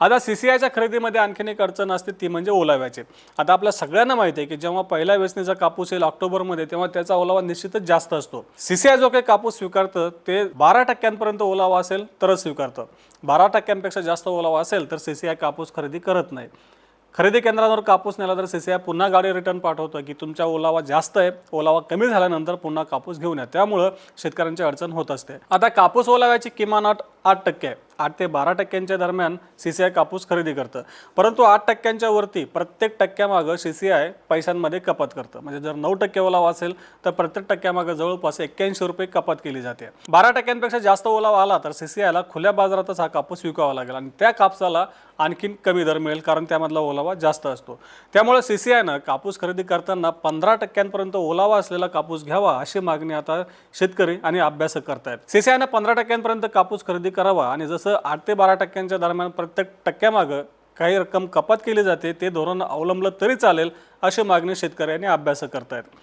आता C C आयच्या खरेदीमध्ये आणखीन एक अडचण असते ती म्हणजे ओलाव्याची. आता आपल्या सगळ्यांना माहिती आहे की जेव्हा पहिल्या वेचणीचा कापूस येईल ऑक्टोबरमध्ये तेव्हा त्याचा ओलावा निश्चितच जास्त असतो. सी सी आय जो काही कापूस स्वीकारतं ते बारा टक्क्यांपर्यंत ओलावा असेल तरच स्वीकारतं. बारा टक्क्यांपेक्षा जास्त ओलावा असेल तर सी सी आय कापूस खरेदी करत नाही. खरेदी केंद्रावर कापूस नेला तर सी सी आय पुन्हा गाडी रिटर्न पाठवतं की तुमचा ओलावा जास्त आहे ओलावा कमी झाल्यानंतर पुन्हा कापूस घेऊन या. त्यामुळं शेतकऱ्यांची अडचण होत असते. आता कापूस ओलाव्याची किमान अट आठ टक्के. आहे आठ ते बारा टक्क्यांच्या दरम्यान सी सी आय कापूस खरेदी करतं. परंतु आठ टक्क्यांच्या वरती प्रत्येक टक्क्यामागं सी सी आय पैशांमध्ये कपात करतं. म्हणजे जर नऊ टक्के ओलावा असेल तर प्रत्येक टक्क्यामागं जवळपास एक्क्याऐंशी रुपये कपात केली जाते. बारा टक्क्यांपेक्षा जास्त ओलावा आला तर सी सी आयला खुल्या बाजारातच हा कापूस विकावा लागेल आणि त्या कापसाला आणखीन कमी दर मिळेल कारण त्यामधला ओलावा जास्त असतो. त्यामुळे सी सी आयनं कापूस खरेदी करताना पंधरा टक्क्यांपर्यंत ओलावा असलेला कापूस घ्यावा अशी मागणी आता शेतकरी आणि अभ्यासक करतायत. सी सी आयनं पंधरा टक्क्यांपर्यंत कापूस खरेदी करावा आणि जसं आठ ते बारा टक्क्यांच्या दरम्यान प्रत्येक टक्क्यामागं काही रक्कम कपात केली जाते ते धोरण अवलंबलं तरी चालेल अशी मागणी शेतकऱ्यांनी अभ्यासक करतायत.